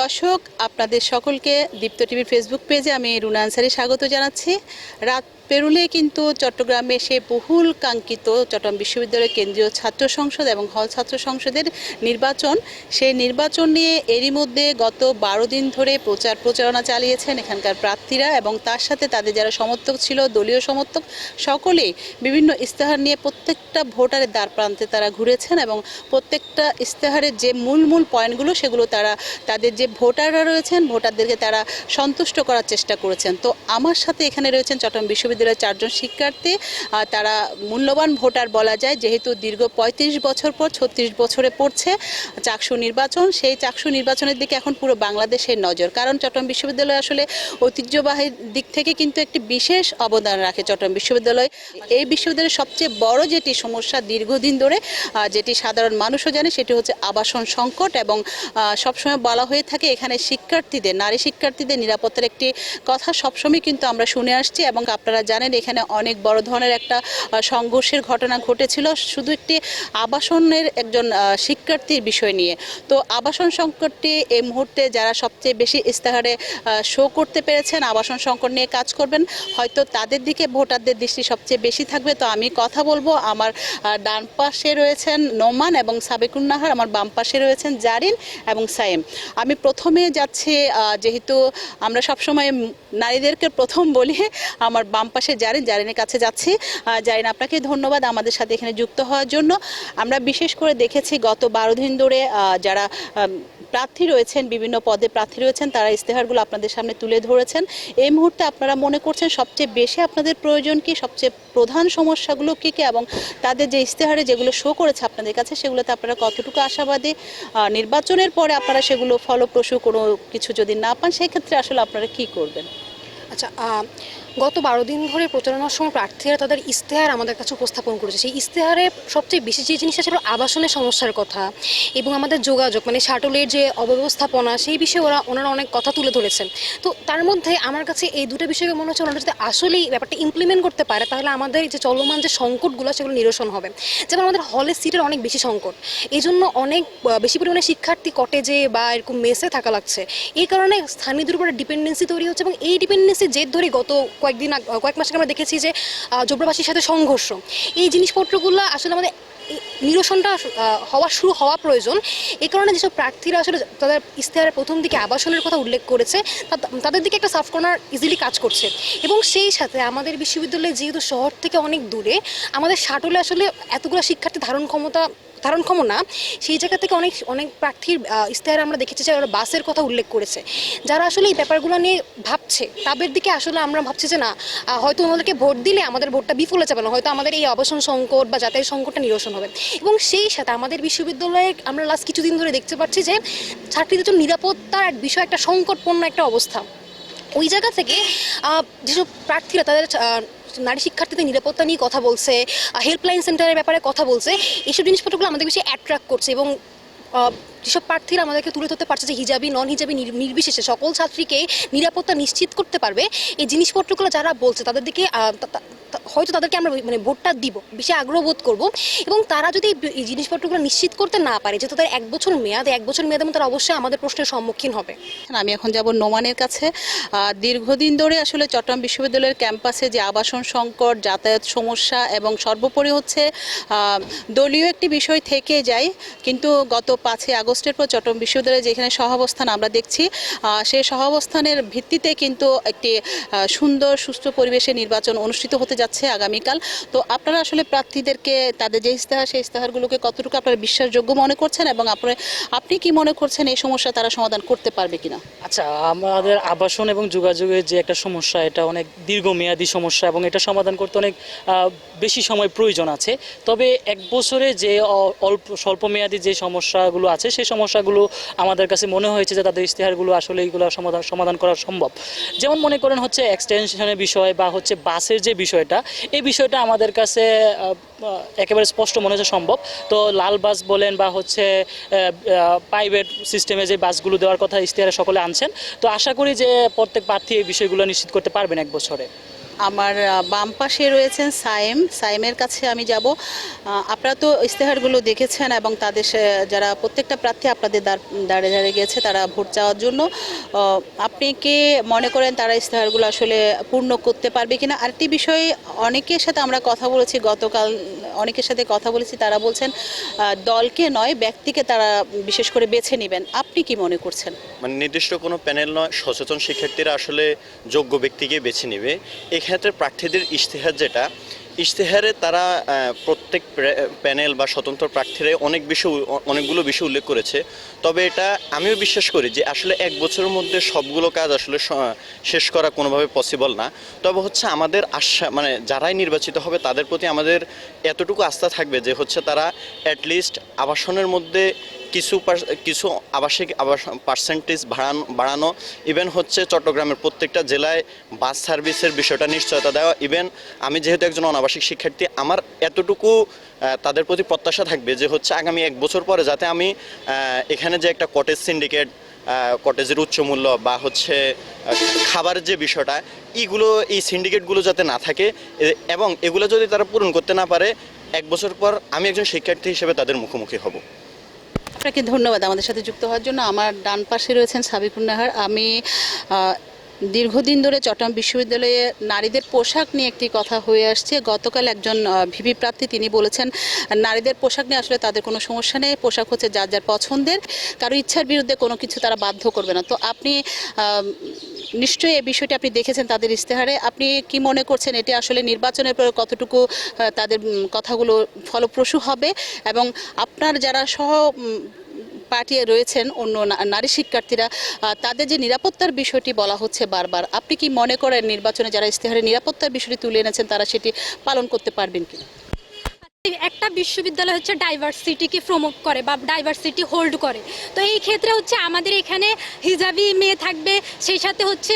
দর্শক আপনাদের সকলকে দীপ্ত টিভির ফেসবুক পেজে আমি রুনা আনসারি স্বাগত জানাচ্ছি। রাত পেরুলে কিন্তু চট্টগ্রামে সে বহুল কাঙ্ক্ষিত চট্টগ্রাম বিশ্ববিদ্যালয়ের কেন্দ্রীয় ছাত্র সংসদ এবং হল ছাত্র সংসদের নির্বাচন। সেই নির্বাচন নিয়ে এরই মধ্যে গত বারো দিন ধরে প্রচার প্রচারণা চালিয়েছেন এখানকার প্রার্থীরা এবং তার সাথে তাদের যারা সমর্থক ছিল, দলীয় সমর্থক, সকলেই বিভিন্ন ইস্তেহার নিয়ে প্রত্যেকটা ভোটারের দ্বার প্রান্তে তারা ঘুরেছেন এবং প্রত্যেকটা ইস্তেহারের যে মূল মূল পয়েন্টগুলো সেগুলো তারা, তাদের যে ভোটাররা রয়েছেন, ভোটারদেরকে তারা সন্তুষ্ট করার চেষ্টা করেছেন। তো আমার সাথে এখানে রয়েছেন চট্টগ্রাম বিশ্ববিদ্যালয়ের চারজন শিক্ষার্থী তারা মূল্যবান ভোটার বলা যায়, যেহেতু দীর্ঘ পঁয়ত্রিশ বছর পর ছত্রিশ বছরে পড়ছে চাকসু নির্বাচন, সেই চাকসু নির্বাচনের দিকে এখন পুরো বাংলাদেশের নজর। কারণ চট্টগ্রাম বিশ্ববিদ্যালয় আসলে ঐতিহ্যবাহী দিক থেকে কিন্তু একটি বিশেষ অবদান রাখে চট্টগ্রাম বিশ্ববিদ্যালয়। এই বিশ্ববিদ্যালয়ের সবচেয়ে বড় যেটি সমস্যা দীর্ঘদিন ধরে যেটি সাধারণ মানুষও জানে, সেটি হচ্ছে আবাসন সংকট এবং সবসময় বলা হয়ে থাকে এখানে শিক্ষার্থীদের, নারী শিক্ষার্থীদের নিরাপত্তার একটি কথা সবসময় কিন্তু আমরা শুনে আসছি এবং আপনারা জানেন, এখানে অনেক বড় ধরনের একটা সংঘর্ষের ঘটনা ঘটেছিল। শুধু একটি আবাসনের একজন শিক্ষার্থীর বিষয় নিয়ে। তো আবাসন সংকটটি এই মুহূর্তে যারা সবচেয়ে বেশি ইস্তেহারে শো করতে পেরেছেন, আবাসন সংকট নিয়ে কাজ করবেন, হয়তো তাদের দিকে ভোটারদের দৃষ্টি সবচেয়ে বেশি থাকবে। তো আমি কথা বলব, আমার ডান পাশে রয়েছেন নোমান এবং সাবেকুন নাহার, আমার বাম পাশে রয়েছেন জারিন এবং সাইম আমি প্রথমে যাচ্ছি যেহেতু আমরা সবসময় নারীদেরকে প্রথম বলি, আমার বাম পাশে জারিন জারিনের কাছে যাচ্ছি। জারিন, আপনাকে ধন্যবাদ আমাদের সাথে এখানে যুক্ত হওয়ার জন্য। আমরা বিশেষ করে দেখেছি গত বারো দিন ধরে যারা প্রার্থী রয়েছেন, বিভিন্ন পদে প্রার্থী রয়েছেন, তারা ইস্তেহারগুলো আপনাদের সামনে তুলে ধরেছেন। এই মুহূর্তে আপনারা মনে করছেন সবচেয়ে বেশি আপনাদের প্রয়োজন কি, সবচেয়ে প্রধান সমস্যাগুলো কী কী, এবং তাদের যে ইস্তেহারে যেগুলো শো করেছে আপনাদের কাছে, সেগুলোতে আপনারা কতটুকু আশাবাদী? নির্বাচনের পরে আপনারা সেগুলো ফলপ্রসূ কোনো কিছু যদি না পান, সেক্ষেত্রে আসলে আপনারা কি করবেন? আচ্ছা গত বারো দিন ধরে প্রচারণার সময় প্রার্থীরা তাদের ইস্তেহার আমাদের কাছে উপস্থাপন করেছে। সেই ইস্তেহারে সবচেয়ে বেশি যে জিনিসটা ছিল আবাসনের সমস্যার কথা এবং আমাদের যোগাযোগ মানে শাটলের যে অব্যবস্থাপনা, সেই বিষয়ে ওরা, ওনারা অনেক কথা তুলে ধরেছেন। তো তার মধ্যে আমার কাছে এই দুটো বিষয়কে মনে হচ্ছে ওনারা যদি আসলেই ব্যাপারটা ইমপ্লিমেন্ট করতে পারে, তাহলে আমাদের যে চলমান যে সংকটগুলো, সেগুলো নিরসন হবে। যেমন আমাদের হলের সিটের অনেক বেশি সংকট। এই জন্য অনেক বেশি পরিমাণে শিক্ষার্থী কটেজে বা এরকম মেসে থাকা লাগছে। এই কারণে স্থানীয়দের উপরে ডিপেন্ডেন্সি তৈরি হচ্ছে এবং এই ডিপেন্ডেন্সি জেদ ধরে গত কয়েকদিন কয়েক মাস আগে আমরা দেখেছি যে জবরাবাসীর সাথে সংঘর্ষ। এই জিনিসপত্রগুলো আসলে আমাদের নিরসনটা হওয়া শুরু হওয়া প্রয়োজন। এই কারণে যেসব প্রার্থীরা আসলে তাদের ইশতেহারের প্রথম দিকে আবাসনের কথা উল্লেখ করেছে তাদের দিকে একটা সাফ কর্নার ইজিলি কাজ করছে। এবং সেই সাথে আমাদের বিশ্ববিদ্যালয় যেহেতু শহর থেকে অনেক দূরে, আমাদের শাটলে আসলে এতগুলো শিক্ষার্থী ধারণ ক্ষমতা ধারণক্ষম না সেই জায়গা থেকে অনেক অনেক প্রার্থীর আহ, আমরা দেখেছি যে ওরা বাসের কথা উল্লেখ করেছে। যারা আসলে এই ব্যাপারগুলো নিয়ে ভাবছে তাদের দিকে আসলে আমরা ভাবছি যে না হয়তো ওনাদেরকে ভোট দিলে আমাদের ভোটটা বিফলে যাবে না হয়তো আমাদের এই আবাসন সংকট বা যাতায়াত সংকটটা নিরসন হবে। এবং সেই সাথে আমাদের বিশ্ববিদ্যালয়ে আমরা লাস্ট কিছুদিন ধরে দেখতে পাচ্ছি যে ছাত্রীদের জন্য নিরাপত্তার বিষয় একটা সংকটপূর্ণ একটা অবস্থা। ওই জায়গা থেকে যেসব প্রার্থীরা তাদের নারী শিক্ষার্থীদের নিরাপত্তা নিয়ে কথা বলছে হেল্পলাইন সেন্টারের ব্যাপারে কথা বলছে। এইসব জিনিসপত্রগুলো আমাদের বেশি অ্যাট্রাক্ট করছে এবং যেসব প্রার্থীরা আমাদেরকে তুলে ধরতে পারছে যে হিজাবি নন হিজাবি নির- নির্বিশেষে সকল ছাত্রীকে নিরাপত্তা নিশ্চিত করতে পারবে, এই জিনিসপত্রগুলো যারা বলছে তাদের দিকে হয়তো তাদেরকে আমরা মানে ভোটটা দিব, বেশি আগ্রহ বোধ করব এবং তারা যদি এই- জিনিসপত্রগুলো নিশ্চিত করতে না পারে যে তাদের এক বছর মেয়াদে, এক বছর মেয়াদে তারা অবশ্যই আমাদের প্রশ্নের সম্মুখীন হবে। আমি এখন যাব নোমানের কাছে। দীর্ঘদিন ধরে আসলে চট্টগ্রাম বিশ্ববিদ্যালয়ের ক্যাম্পাসে যে আবাসন সংকট, যাতায়াত সমস্যা এবং সর্বোপরি হচ্ছে দলীয় একটি বিষয় থেকে যায় কিন্তু গত পাঁচই আগস্টের পর চট্টগ্রাম বিশ্ববিদ্যালয়ে যেখানে সহাবস্থান আমরা দেখছি সেই সহাবস্থানের ভিত্তিতে কিন্তু একটি সুন্দর, সুস্থ পরিবেশে নির্বাচন অনুষ্ঠিত হতে যাচ্ছে। আগামীকাল। তো আপনারা আসলে প্রার্থীদেরকে তাদের যে ইস্তেহার, সেই ইস্তেহারগুলোকে কতটুকু আপনারা বিশ্বাসযোগ্য মনে করছেন এবং আপনার, আপনি কি মনে করছেন এই সমস্যা তারা সমাধান করতে পারবে কিনা? আচ্ছা আমাদের আবাসন এবং যোগাযোগের যে একটা সমস্যা, এটা অনেক দীর্ঘমেয়াদী সমস্যা এবং এটা সমাধান করতে অনেক বেশি সময় প্রয়োজন আছে। তবে এক বছরে যে অল্প স্বল্পমেয়াদী যে সমস্যাগুলো আছে, সেই সমস্যাগুলো আমাদের কাছে মনে হয়েছে যে তাদের ইস্তেহারগুলো আসলে এইগুলো সমাধান সমাধান করা সম্ভব। যেমন মনে করেন হচ্ছে এক্সটেনশনের বিষয় বা হচ্ছে বাসের যে বিষয়টা এই বিষয়টা আমাদের কাছে একেবারে স্পষ্ট মনে হচ্ছে সম্ভব। তো লাল বাস বলেন বা হচ্ছে প্রাইভেট সিস্টেমে যে বাসগুলো দেওয়ার কথা ইশতেহারে সকলে আনছেন। তো আশা করি যে প্রত্যেক প্রার্থী এই বিষয়গুলো নিশ্চিত করতে পারবেন এক বছরে। আমার বাম পাশে রয়েছেন সায়েম। সায়েমের কাছে আমি যাব। আপনারা তো ইস্তেহারগুলো দেখেছেন এবং তাদের যারা প্রত্যেকটা প্রার্থী আপনাদের দাঁড়- দাঁড়ে দাঁড়িয়ে গেছে তারা ভোট চাওয়ার জন্য। আপনি কি মনে করেন তারা ইস্তেহারগুলো আসলে পূর্ণ করতে পারবে কিনা? আরেকটি বিষয়ে, অনেকের সাথে আমরা কথা বলেছি, গতকাল অনেকের সাথে কথা বলেছি, তারা বলছেন দলকে নয়, ব্যক্তিকে তারা বিশেষ করে বেছে নেবেন। আপনি কি মনে করছেন? মানে নির্দিষ্ট কোনো প্যানেল নয়, সচেতন শিক্ষার্থীরা আসলে যোগ্য ব্যক্তিকে বেছে নেবে। এক্ষেত্রে প্রার্থীদের ইশতেহার যেটা, ইশতেহারে তারা প্রত্যেক প্যানেল বা স্বতন্ত্র প্রার্থীরা অনেক বিষয় অনেকগুলো বিষয় উল্লেখ করেছে। তবে এটা আমিও বিশ্বাস করি যে আসলে এক বছরের মধ্যে সবগুলো কাজ আসলে শেষ করা কোনোভাবে পসিবল না। তবে হচ্ছে আমাদের আশা মানে যারাই নির্বাচিত হবে তাদের প্রতি আমাদের এতটুকু আস্থা থাকবে যে হচ্ছে তারা অ্যাটলিস্ট আবাসনের মধ্যে কিছু কিছু আবাসিক আবাস পার্সেন্টেজ বাড়ানো বাড়ানো ইভেন হচ্ছে চট্টগ্রামের প্রত্যেকটা জেলায় বাস সার্ভিসের বিষয়টা নিশ্চয়তা দেওয়া ইভেন আমি যেহেতু একজন অনাবাসিক শিক্ষার্থী, আমার এতটুকু তাদের প্রতি প্রত্যাশা থাকবে যে হচ্ছে আগামী এক বছর পরে যাতে আমি এখানে যে একটা কটেজ সিন্ডিকেট কটেজের উচ্চ মূল্য বা হচ্ছে খাবারের যে বিষয়টা এইগুলো এই সিন্ডিকেটগুলো যাতে না থাকে এবং এগুলো যদি তারা পূরণ করতে না পারে, এক বছর পর আমি একজন শিক্ষার্থী হিসেবে তাদের মুখোমুখি হব। আপনাকে ধন্যবাদ আমাদের সাথে যুক্ত হওয়ার জন্য। আমার ডান পাশে রয়েছেন সাবিকুন্নাহার আমি দীর্ঘদিন ধরে চট্টগ্রাম বিশ্ববিদ্যালয়ে নারীদের পোশাক নিয়ে একটি কথা হয়ে আসছে। গতকাল একজন ভিপি প্রার্থী তিনি বলেছেন, নারীদের পোশাক নিয়ে আসলে তাদের কোনো সমস্যা নেই, পোশাক হচ্ছে যার যার পছন্দের, কারও ইচ্ছার বিরুদ্ধে কোনো কিছু তারা বাধ্য করবে না। তো আপনি নিশ্চয়ই এই বিষয়টি আপনি দেখেছেন তাদের ইশতেহারে। আপনি কি মনে করছেন এটি আসলে নির্বাচনের পর কতটুকু তাদের কথাগুলো ফলপ্রসূ হবে? এবং আপনার যারা সহ পার্টি রয়েছেন অন্য নারী শিক্ষার্থীরা। তাদের যে নিরাপত্তার বিষয়টি বলা হচ্ছে বারবার, আপনি কি মনে করেন নির্বাচনে যারা ইশতেহারে নিরাপত্তার বিষয়টি তুলে এনেছেন, তারা সেটি পালন করতে পারবেন কিনা? একটা বিশ্ববিদ্যালয় হচ্ছে ডাইভার্সিটিকে প্রমোট করে বা ডাইভার্সিটি হোল্ড করে। তো এই ক্ষেত্রে হচ্ছে আমাদের এখানে হিজাবি মেয়ে থাকবে, সেই সাথে হচ্ছে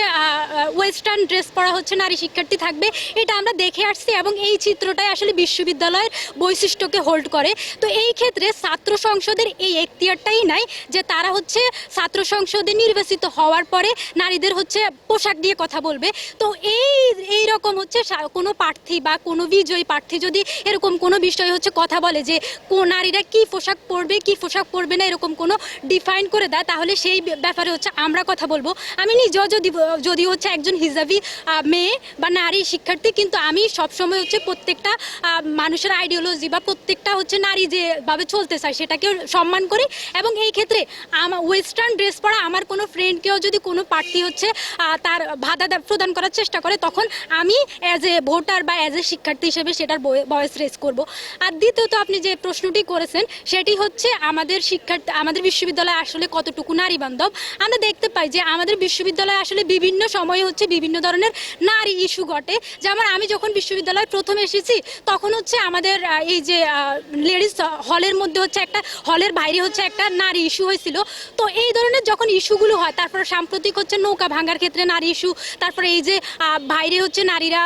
ওয়েস্টার্ন ড্রেস পরা হচ্ছে নারী শিক্ষার্থী থাকবে। এটা আমরা দেখে আসছি এবং এই চিত্রটাই আসলে বিশ্ববিদ্যালয়ের বৈশিষ্ট্যকে হোল্ড করে। তো এই ক্ষেত্রে ছাত্র সংসদের এই এখতিয়ারটাই নাই যে তারা হচ্ছে ছাত্র সংসদে নির্বাচিত হওয়ার পরে নারীদের হচ্ছে পোশাক দিয়ে কথা বলবে। তো এই এই রকম হচ্ছে কোনো প্রার্থী বা কোনো বিজয়ী প্রার্থী যদি এরকম কোনো বিষয় হচ্ছে কথা বলে যে কোন নারীরা কি পোশাক পরবে, কি পোশাক পরবে না, এরকম কোনো ডিফাইন করে দেয়। তাহলে সেই ব্যাপারে হচ্ছে আমরা কথা বলব। আমি নিজেও যদি যদি হচ্ছে একজন হিজাবি মেয়ে বা নারী শিক্ষার্থী, কিন্তু আমি সবসময় হচ্ছে প্রত্যেকটা মানুষের আইডিওলজি বা প্রত্যেকটা হচ্ছে নারী যেভাবে চলতে চায় সেটাকে সম্মান করি। এবং এই ক্ষেত্রে আমার ওয়েস্টার্ন ড্রেস পরা আমার কোনো ফ্রেন্ডকেও যদি কোনো প্রার্থী হচ্ছে তার বাধা প্রদান করার চেষ্টা করে, তখন আমি অ্যাজ এ ভোটার বা অ্যাজ এ শিক্ষার্থী হিসেবে সেটার ভয়েস রেস করব। আর দ্বিতীয়ত আপনি যে প্রশ্নটি করেছেন, সেটি হচ্ছে আমাদের শিক্ষার্থী, আমাদের বিশ্ববিদ্যালয় আসলে কতটুকু নারী বান্ধব আমরা দেখতে পাই যে আমাদের বিশ্ববিদ্যালয়ে আসলে বিভিন্ন সময়ে হচ্ছে বিভিন্ন ধরনের নারী ইস্যু ঘটে। যেমন আমি যখন বিশ্ববিদ্যালয়ে প্রথম এসেছি, তখন হচ্ছে আমাদের এই যে লেডিস হলের মধ্যে হচ্ছে একটা হলের বাইরে হচ্ছে একটা নারী ইস্যু হয়েছিল। তো এই ধরনের যখন ইস্যুগুলো হয়, তারপর সাম্প্রতিক হচ্ছে নৌকা ভাঙার ক্ষেত্রে নারী ইস্যু, তারপরে এই যে বাইরে হচ্ছে নারীরা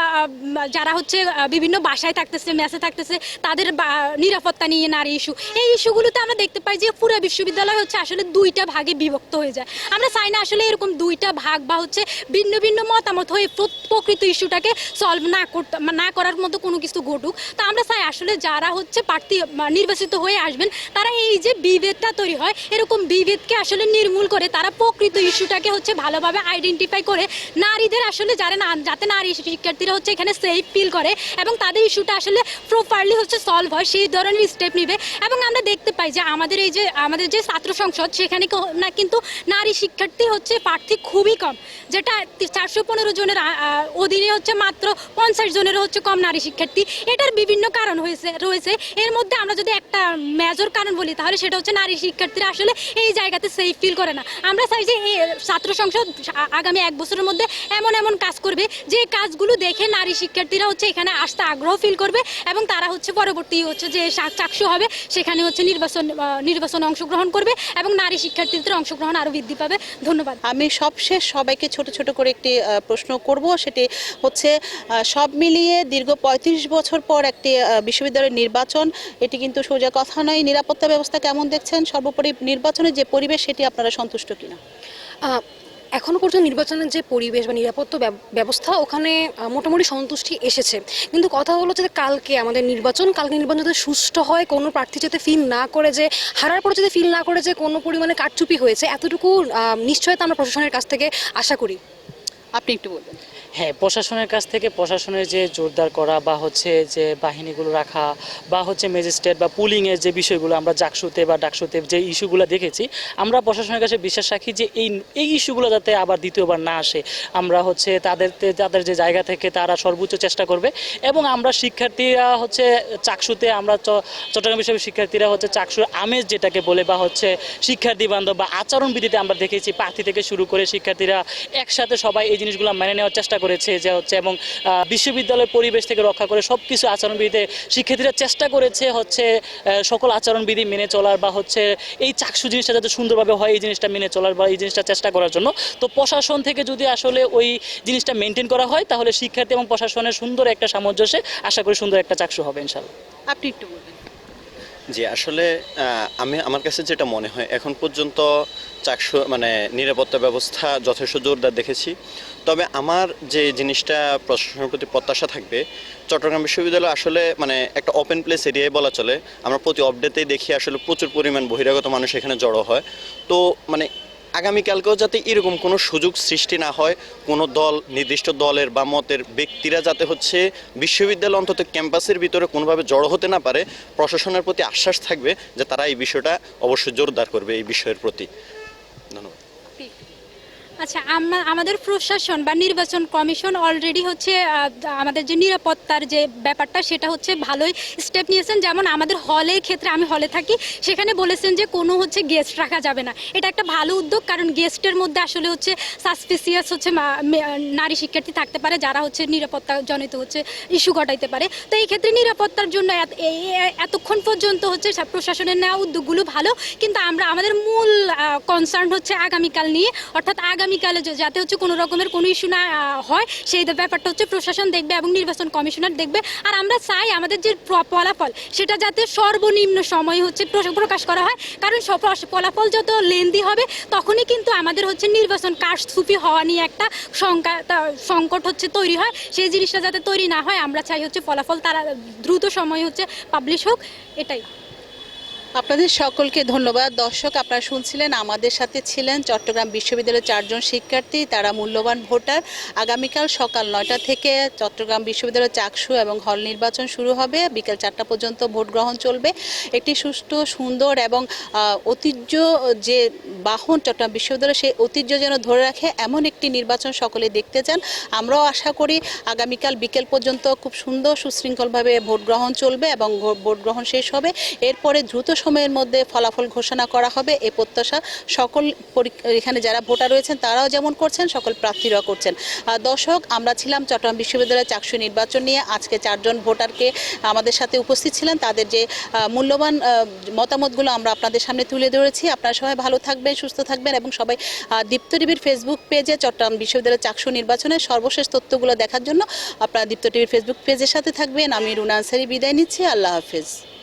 যারা হচ্ছে বিভিন্ন বাসায় থাকতেছে, মেসে থাকতেছে, তাদের বা- নিরাপত্তা নিয়ে নারী ইস্যু। এই ইস্যুগুলোতে আমরা দেখতে পাই যে পুরো বিশ্ববিদ্যালয় হচ্ছে আসলে দুইটা ভাগে বিভক্ত হয়ে যায়। আমরা চাই না আসলে এরকম দুইটা ভাগ বা হচ্ছে ভিন্ন ভিন্ন মতামত হয়ে প্রকৃত ইস্যুটাকে সলভ না করতে না করার মতো কোনো কিছু ঘটুক। তো আমরা চাই আসলে যারা হচ্ছে প্রার্থী নির্বাচিত হয়ে আসবেন, তারা এই যে বিভেদটা তৈরি হয়, এরকম বিভেদকে আসলে নির্মূল করে, তারা প্রকৃত ইস্যুটাকে হচ্ছে ভালোভাবে আইডেন্টিফাই করে, নারীদের আসলে যারা যাতে নারী শিক্ষার্থীরা হচ্ছে এখানে সেফ ফিল করে এবং তাদের ইস্যুটা আসলে প্রপারলি হচ্ছে সলভ হয়, সেই ধরনের স্টেপ নিবে। এবং আমরা দেখতে পাই যে আমাদের এই যে, আমাদের যে ছাত্র সংসদ, সেখানে না কিন্তু নারী শিক্ষার্থী হচ্ছে প্রার্থী খুবই কম, যেটা চারশো পনেরো জনের অধীনে হচ্ছে মাত্র পঞ্চাশ জনের হচ্ছে কম নারী শিক্ষার্থী। এটার বিভিন্ন কারণ হয়েছে, রয়েছে। এর মধ্যে আমরা যদি একটা মেজর কারণ বলি, তাহলে সেটা হচ্ছে নারী শিক্ষার্থীরা আসলে এই জায়গাতে সেফ ফিল করে না। আমরা চাই যে ছাত্র সংসদ আগামী এক বছরের মধ্যে এমন এমন কাজ করবে, যে কাজগুলো দেখে নারী শিক্ষার্থীরা হচ্ছে এখানে আসতে আগ্রহ ফিল করবে, এবং তারা হচ্ছে পরবর্তী হচ্ছে যে চাকসু হবে সেখানে হচ্ছে নির্বাচন নির্বাচনে অংশগ্রহণ করবে এবং নারী শিক্ষার্থীদের অংশগ্রহণ আরও বৃদ্ধি পাবে। ধন্যবাদ। আমি সবশেষ সবাইকে ছোট ছোট করে একটি প্রশ্ন করব। সেটি হচ্ছে সব মিলিয়ে দীর্ঘ পঁয়ত্রিশ বছর পর একটি বিশ্ববিদ্যালয়ের নির্বাচন এটি কিন্তু সোজা কথা নয়। নিরাপত্তা ব্যবস্থা কেমন দেখছেন? সর্বোপরি নির্বাচনের যে পরিবেশ সেটি আপনারা সন্তুষ্ট কিনা? আহ, এখনও পর্যন্ত নির্বাচনের যে পরিবেশ বা নিরাপত্তা ব্যবস্থা ওখানে মোটামুটি সন্তুষ্টি এসেছে। কিন্তু কথা হলো যে কালকে আমাদের নির্বাচন কালকে নির্বাচন যাতে সুষ্ঠু হয় কোনো প্রার্থী যাতে ফিল না করে যে হারার পরে যাতে ফিল না করে যে কোনো পরিমাণে কারচুপি হয়েছে এতটুকু নিশ্চয়তা আমরা প্রশাসনের কাছ থেকে আশা করি। আপনি একটু বলবেন। হ্যাঁ প্রশাসনের কাছ থেকে প্রশাসনের যে জোরদার করা বা হচ্ছে যে বাহিনীগুলো রাখা বা হচ্ছে ম্যাজিস্ট্রেট বা পুলিংয়ের যে বিষয়গুলো আমরা জাকসুতে বা ডাকসুতে যে ইস্যুগুলো দেখেছি, আমরা প্রশাসনের কাছে বিশ্বাস রাখি যে এই এই ইস্যুগুলো যাতে আবার দ্বিতীয়বার না আসে। আমরা হচ্ছে তাদের তাদের যে জায়গা থেকে তারা সর্বোচ্চ চেষ্টা করবে এবং আমরা শিক্ষার্থীরা হচ্ছে চাকসুতে আমরা চট্টগ্রাম বিশ্ববিদ্যালয়ের শিক্ষার্থীরা হচ্ছে চাকসুর আমেজ যেটাকে বলে বা হচ্ছে শিক্ষার্থী বান্ধব বা আচরণবিধিতে আমরা দেখেছি প্রার্থী থেকে শুরু করে শিক্ষার্থীরা একসাথে সবাই এই জিনিসগুলো মেনে নেওয়ার চেষ্টা করেছে যে হচ্ছে এবং বিশ্ববিদ্যালয়ের পরিবেশ থেকে রক্ষা করে সব কিছু আচরণবিধিতে শিক্ষার্থীরা চেষ্টা করেছে হচ্ছে সকল আচরণবিধি মেনে চলার বা হচ্ছে এই চাকসু জিনিসটা যাতে সুন্দরভাবে হয় এই জিনিসটা মেনে চলার বা এই জিনিসটা চেষ্টা করার জন্য। তো প্রশাসন থেকে যদি আসলে ওই জিনিসটা মেনটেন করা হয়, তাহলে শিক্ষার্থী এবং প্রশাসনের সুন্দর একটা সামঞ্জস্যে আশা করি সুন্দর একটা চাকসু হবে ইনশাল্লাহ আপনি একটু বলবেন। জি, আসলে আমি, আমার কাছে যেটা মনে হয়, এখন পর্যন্ত চাকসু মানে নিরাপত্তা ব্যবস্থা যথেষ্ট জোরদার দেখেছি। তবে আমার যে জিনিসটা প্রশাসনের প্রতি প্রত্যাশা থাকবে, চট্টগ্রাম বিশ্ববিদ্যালয় আসলে মানে একটা ওপেন প্লেস এরিয়ায় বলা চলে। আমরা প্রতি অপডেটেই দেখি, আসলে প্রচুর পরিমাণ বহিরাগত মানুষ এখানে জড়ো হয়। তো মানে আগামীকালকেও যাতে এরকম কোনো সুযোগ সৃষ্টি না হয়, কোনো দল, নির্দিষ্ট দলের বা মতের ব্যক্তিরা যাতে হচ্ছে বিশ্ববিদ্যালয় অন্তত ক্যাম্পাসের ভিতরে কোনোভাবে জড়ো হতে না পারে, প্রশাসনের প্রতি আশ্বাস থাকবে যে তারা এই বিষয়টা অবশ্যই জোরদার করবে এই বিষয়ের প্রতি। ধন্যবাদ। আচ্ছা আমাদের প্রশাসন বা নির্বাচন কমিশন অলরেডি হচ্ছে আমাদের যে নিরাপত্তার যে ব্যাপারটা সেটা হচ্ছে ভালোই স্টেপ নিয়েছেন। যেমন আমাদের হলের ক্ষেত্রে আমি হলে থাকি, সেখানে বলেছেন যে কোনো হচ্ছে গেস্ট রাখা যাবে না। এটা একটা ভালো উদ্যোগ, কারণ গেস্টের মধ্যে আসলে হচ্ছে সাসপিসিয়াস হচ্ছে নারী শিক্ষার্থী থাকতে পারে, যারা হচ্ছে নিরাপত্তা জনিত হচ্ছে ইস্যু ঘটাইতে পারে। তো এই ক্ষেত্রে নিরাপত্তার জন্য এতক্ষণ পর্যন্ত হচ্ছে প্রশাসনের নেওয়া উদ্যোগগুলো ভালো, কিন্তু আমরা আমাদের মূল কনসার্ন হচ্ছে আগামীকাল নিয়ে, অর্থাৎ আগামীকালে যাতে হচ্ছে কোনো রকমের কোনো ইস্যু না হয়, সেই ব্যাপারটা হচ্ছে প্রশাসন দেখবে এবং নির্বাচন কমিশনার দেখবে। আর আমরা চাই আমাদের যে ফলাফল, সেটা যাতে সর্বনিম্ন সময় হচ্ছে প্রকাশ করা হয়। কারণ ফলাফল যত লেন্দি হবে, তখনই কিন্তু আমাদের হচ্ছে নির্বাচন কারস্তুপি হওয়া নিয়ে একটা তা- সংকট হচ্ছে তৈরি হয়। সেই জিনিসটা যাতে তৈরি না হয়, আমরা চাই হচ্ছে ফলাফল তারা দ্রুত সময় হচ্ছে পাবলিশ হোক, এটাই। আপনাদের সকলকে ধন্যবাদ। দর্শক, আপনারা শুনছিলেন, আমাদের সাথে ছিলেন চট্টগ্রাম বিশ্ববিদ্যালয়ের চারজন শিক্ষার্থী, তারা মূল্যবান ভোটার। আগামীকাল সকাল নয়টা থেকে চট্টগ্রাম বিশ্ববিদ্যালয়ের চাকসু এবং হল নির্বাচন শুরু হবে। বিকেল চারটা পর্যন্ত ভোট গ্রহণ চলবে। একটি সুষ্ঠু, সুন্দর এবং ঐতিহ্য যে বাহন চট্টগ্রাম বিশ্ববিদ্যালয়, সেই ঐতিহ্য যেন ধরে রাখে, এমন একটি নির্বাচন সকলে দেখতে চান। আমরাও আশা করি আগামীকাল বিকেল পর্যন্ত খুব সুন্দর, সুশৃঙ্খলভাবে ভোট গ্রহণ চলবে এবং ভোট গ্রহণ শেষ হবে। এরপরে দ্রুত সময়ের মধ্যে ফলাফল ঘোষণা করা হবে, এ প্রত্যাশা সকল এখানে যারা ভোটার রয়েছেন তারাও যেমন করছেন, সকল প্রার্থীরাও করছেন। দর্শক, আমরা ছিলাম চট্টগ্রাম বিশ্ববিদ্যালয়ের চাকসু নির্বাচন নিয়ে। আজকে চারজন ভোটারকে আমাদের সাথে উপস্থিত ছিলেন। তাদের যে মূল্যবান মতামতগুলো আমরা আপনাদের সামনে তুলে ধরেছি। আপনারা সবাই ভালো থাকবেন, সুস্থ থাকবেন এবং সবাই দীপ্ত টিভির ফেসবুক পেজে চট্টগ্রাম বিশ্ববিদ্যালয়ের চাকসু নির্বাচনের সর্বশেষ তথ্যগুলো দেখার জন্য আপনারা দীপ্ত টিভির ফেসবুক পেজের সাথে থাকবেন। আমি রুনা আনসারি বিদায় নিচ্ছি। আল্লাহ হাফেজ।